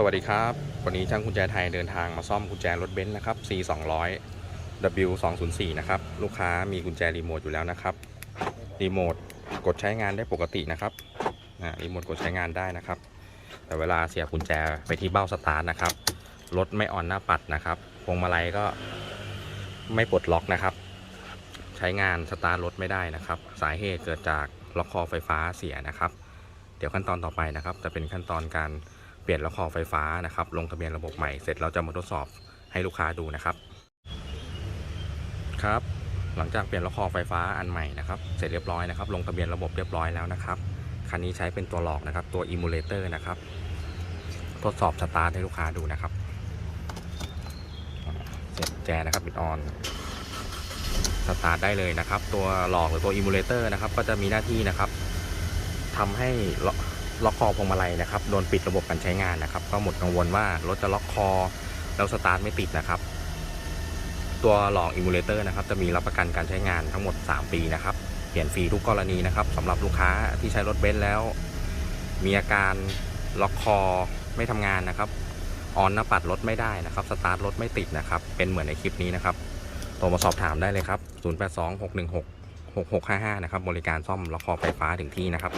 สวัสดีครับ วันนี้ช่างกุญแจไทยเดินทางมาซ่อมกุญแจรถเบนซ์นะครับ C 2 0 0 W 2 0 4นะครับ ลูกค้ามีกุญแจรีโมทอยู่แล้วนะครับ รีโมทกดใช้งานได้ปกตินะครับรีโมทกดใช้งานได้นะครับ แต่เวลาเสียบกุญแจไปที่เบ้าสตาร์ทนะครับ รถไม่ออนหน้าปัดนะครับ พวงมาลัยก็ไม่ปลดล็อกนะครับ ใช้งานสตาร์ทรถไม่ได้นะครับ สาเหตุเกิดจากล็อกคอไฟฟ้าเสียนะครับ เดี๋ยวขั้นตอนต่อไปนะครับ จะเป็นขั้นตอนการ ปลี่ยนล็อกคอไฟฟ้านะครับ ลงทะเบียนระบบใหม่เสร็จเราจะมาทดสอบให้ลูกค้าดูนะครับ ครับ หลังจากเปลี่ยนล็อกคอไฟฟ้าอันใหม่นะครับเสร็จเรียบร้อยนะครับ ลงทะเบียนระบบเรียบร้อยแล้วนะครับคันนี้ใช้เป็นตัวหลอกนะครับ ตัวอิมูเลเตอร์นะครับ ทดสอบสตาร์ทให้ลูกค้าดูนะครับเสียบแจนะครับปิดออนสตาร์ทได้เลยนะครับ ตัวหลอกหรือตัวอิมูเลเตอร์นะครับ ก็จะมีหน้าที่นะครับทำให้ ล็อกคอพวงมาลัยนะครับโดนปิดระบบการใช้งานนะครับ ก็หมดกังวลว่ารถจะล็อกคอแล้วสตาร์ทไม่ติดนะครับ ตัวหลอกอิมูเลเตอร์นะครับจะมีรับประกันการใช้งานทั้งหมด 3 ปีนะครับเปลี่ยนฟรีทุกกรณีนะครับสำหรับลูกค้าที่ใช้รถเบนซ์แล้ว มีอาการล็อกคอไม่ทำงานนะครับออนหน้าปัดรถไม่ได้นะครับ สตาร์ทรถไม่ติดนะครับ เป็นเหมือนในคลิปนี้นะครับโทรมาสอบถามได้เลยครับ 082 616 6655 นะครับ บริการซ่อมล็อกคอไฟฟ้าถึงที่นะครับ